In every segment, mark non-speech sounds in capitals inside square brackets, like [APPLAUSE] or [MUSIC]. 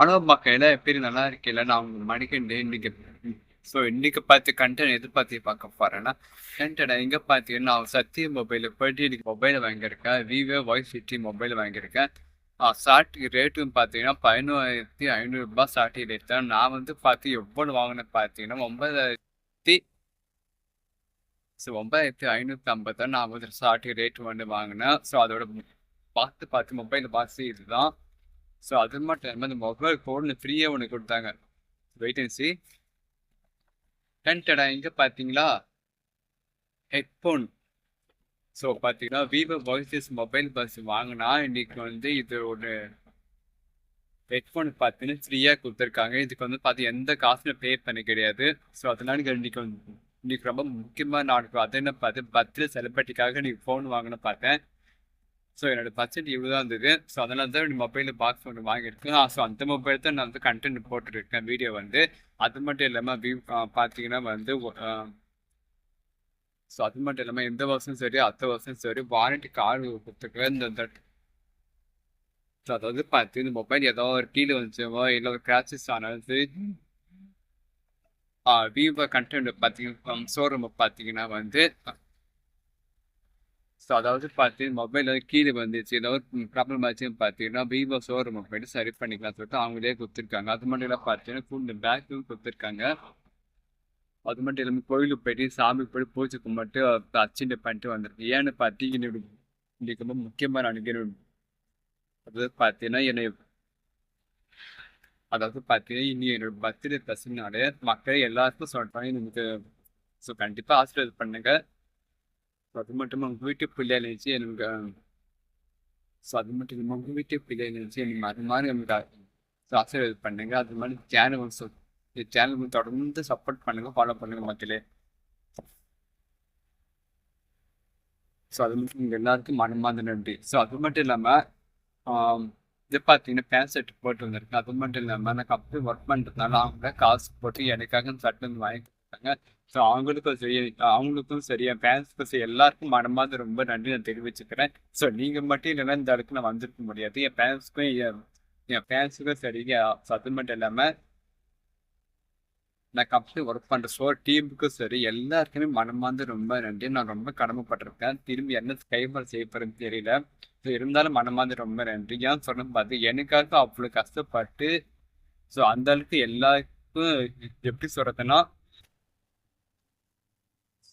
Hello மக்களே எப்படி நல்லா இருக்கீங்களா நான் உங்க மணிக்கண்டு இன்னைக்கு ஸோ இன்னைக்கு பார்த்து கண்டென்ட் எது பார்த்து பார்க்க போறேன்னா கண்டென்ட் எங்க பார்த்தீங்கன்னா நான் சத்திய மொபைல் போயிட்டு இன்னைக்கு மொபைல் வாங்கியிருக்கேன். விவோ ஒய் சிட்டி மொபைல் வாங்கியிருக்கேன். சாட்டி ரேட்டும் பார்த்தீங்கன்னா பதினோராயிரத்தி ஐநூறுரூபா சாட்டி ரேட் தான். நான் வந்து பார்த்து எவ்வளோ வாங்கினேன் பார்த்தீங்கன்னா ஒன்பதாயிரத்தி ஸோ ஒன்பதாயிரத்தி ஐநூற்றி ஐம்பது தான் நான் வந்து சாட்டி ரேட் வந்து வாங்கினேன். ஸோ அதோட பார்த்து பார்த்து மொபைல் பார்த்து இதுதான். ஸோ அது மட்டும் இல்லாமல் இந்த மொபைல் ஃபோன் ஃப்ரீயாக ஒன்று கொடுத்தாங்க. வெயிட் அண்ட் சி டென்டடா இங்கே பார்த்தீங்களா ஹெட்ஃபோன் ஸோ பார்த்தீங்கன்னா விவோ வாய்ஸஸ் மொபைல் பஸ் வாங்கினா இன்னைக்கு வந்து இது ஒரு ஹெட்ஃபோன் பார்த்தீங்கன்னா ஃப்ரீயாக கொடுத்துருக்காங்க. இதுக்கு வந்து பார்த்து எந்த காசும் பே பண்ண கிடையாது. ஸோ அதனால இங்க இன்னைக்கு வந்து இன்றைக்கி ரொம்ப முக்கியமாக நான் அதை என்ன பார்த்து பர்த்டே செலிப்ரிட்டிக்காக நீ ஃபோன் வாங்கின பார்த்தேன் ஸோ என்னோட பட்ஜெட் இவ்வளோ தான் இருந்தது. ஸோ அதனால தான் மொபைலில் பாக்ஸ் ஒன்று வாங்கியிருக்கேன். ஸோ அந்த மொபைல் தான் நான் வந்து கண்டென்ட் போட்டுருக்கேன் வீடியோ வந்து. அது மட்டும் இல்லாமல் வியூ பார்த்தீங்கன்னா வந்து ஸோ அது மட்டும் இல்லாமல் இந்த வருஷம் சரி அடுத்த வருஷம் சரி வாரண்டி கார்டு கொடுத்துருக்கேன். இந்த ஸோ அதாவது பார்த்து இந்த மொபைல் ஏதோ ஒரு கீழே வந்துச்சோ இல்லை ஒரு கிராச்சஸ் ஆனாலும் சரி விவோ கண்டென்ட் பார்த்தீங்கன்னா ஷோரூமை பார்த்தீங்கன்னா வந்து ஸோ அதாவது பார்த்து மொபைல் வந்து கீழே வந்துச்சு ஏதோ ஒரு ப்ராப்ளம் ஆச்சுன்னு பார்த்தீங்கன்னா விவோ ஷோரூம் போயிட்டு சரி பண்ணிக்கலாம் சொல்லிட்டு அவங்களே கொடுத்துருக்காங்க. அது மட்டும் இல்லை பார்த்தீங்கன்னா ஃபுல் பேக்கும் கொடுத்துருக்காங்க. அது மட்டும் இல்லாமல் கோயிலுக்கு போயிட்டு சாமி போயிட்டு பூஜை கும்பிட்டு அச்சிண்டு பண்ணிட்டு வந்திருக்கு ஏன்னு பார்த்தீங்கன்னா இன்னைக்கு ரொம்ப முக்கியமான நினைக்கிறேன் அதாவது பார்த்தீங்கன்னா என்னை அதாவது பார்த்தீங்கன்னா இனி என்னோட பர்த்டே பசங்கனாலே மக்கள் எல்லாருக்கும் சொல்கிறேன் எனக்கு ஸோ கண்டிப்பாக ஆசீர்வாதம் பண்ணுங்கள் ஸோ அது மட்டும் உங்கள் வீட்டு பிள்ளையா நினச்சி எனக்கு ஸோ அது மட்டும் இல்லாமல் உங்கள் வீட்டு பிள்ளையா நினச்சி எனக்கு அது மாதிரி எனக்கு ஸோ ஆசீர்வாதம் பண்ணுங்க அது மாதிரி சேனல் இந்த சேனல் தொடர்ந்து சப்போர்ட் பண்ணுங்க ஃபாலோ பண்ணுங்க மக்களே ஸோ அது மட்டும் இங்கே எல்லாருக்கும் மனமார்ந்த நன்றி ஸோ அது மட்டும் இல்லாமல் இது பார்த்தீங்கன்னா பேண்ட் செட் போட்டு வந்திருக்கேன் அது மட்டும் இல்லாமல் நான் கம்பெனி ஒர்க் பண்ணுறதுனால அவங்க காசு போட்டு எனக்காக சட்டை வந்து வாங்கி [LAUGHS] இருக்காங்க ஸோ அவங்களுக்கும் சரி அவங்களுக்கும் சரி என் ஃபேன்ஸுக்கும் சரி எல்லாருக்கும் மனமார்ந்து ரொம்ப நன்றி நான் தெரிவிச்சுக்கிறேன். ஸோ நீங்கள் மட்டும் இல்லைன்னா இந்த அளவுக்கு நான் வந்திருக்க முடியாது. என் ஃபேன்ஸுக்கும் என் என் ஃபேன்ஸுக்கும் சரி ஸோ அது மட்டும் இல்லாமல் நான் கம்பெனி ஒர்க் பண்ணுற ஸோ டீமுக்கும் சரி எல்லாருக்குமே மனமார்ந்து ரொம்ப நன்றி. நான் ரொம்ப கடமைப்பட்டிருக்கேன். திரும்பி என்ன கைமாறு செய்ய போகிறேன்னு தெரியல. ஸோ இருந்தாலும் மனமார்ந்து ரொம்ப நன்றி. ஏன் சொன்ன பார்த்து எனக்காக அவ்வளோ கஷ்டப்பட்டு ஸோ அந்த அளவுக்கு எல்லாருக்கும் எப்படி சொல்கிறதுன்னா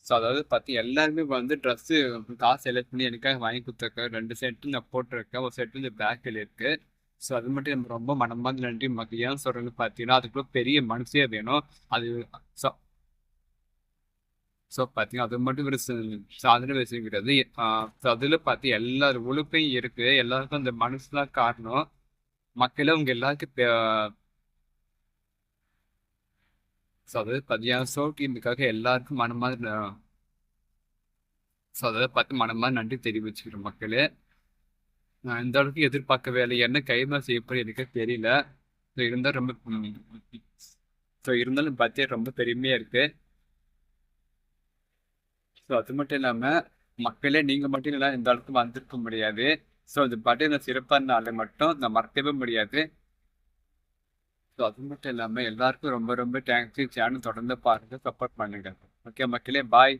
ஸோ அதாவது பார்த்து எல்லாருமே வந்து ட்ரெஸ்ஸு காசு செலக்ட் பண்ணி எனக்காக வாங்கி கொடுத்துருக்கேன் ரெண்டு செட்டு நான் போட்டிருக்கேன் ஒரு செட்டு இந்த பேக்கில் இருக்குது ஸோ அது மட்டும் எனக்கு ரொம்ப மனமார்ந்த நன்றி. மகிழ்ச்சியாக சொல்கிறது பார்த்தீங்கன்னா அதுக்குள்ள பெரிய மனசே வேணும். அது ஸோ ஸோ பார்த்தீங்கன்னா அது மட்டும் ஒரு சாதனை விஷயம் கிடையாது ஸோ அதில் பார்த்து எல்லா உழுப்பையும் இருக்குது எல்லாருக்கும் அந்த மனசு தான் காரணம். மக்களும் அவங்க எல்லாருக்கும் ஸோ அதாவது பார்த்தீங்கன்னா ஷோ டீமுக்காக எல்லாருக்கும் மனமாதிரி ஸோ அதாவது பார்த்து மனமாதிரி நன்றி தெரிவிச்சுக்கிறேன் மக்களே. நான் இந்த அளவுக்கு எதிர்பார்க்கவே இல்லை. என்ன கைமா செய்யப்போ எனக்கு தெரியல. ஸோ இருந்தால் ரொம்ப ஸோ இருந்தாலும் பார்த்தே ரொம்ப பெருமையாக இருக்குது ஸோ அது மட்டும் இல்லாமல் மக்களே நீங்கள் மட்டும் இல்லை இந்த அளவுக்கு வந்திருக்க முடியாது. ஸோ அது பட்ஜெட் சிறப்பான நாள் மட்டும் நான் மறக்கவே முடியாது. ஸோ அது மட்டும் இல்லாமல் எல்லாருக்கும் ரொம்ப ரொம்ப தேங்க்ஸ் சேனல் தொடர்ந்து பாருங்கள் சப்போர்ட் பண்ணுங்கள் ஓகே மக்களே பாய்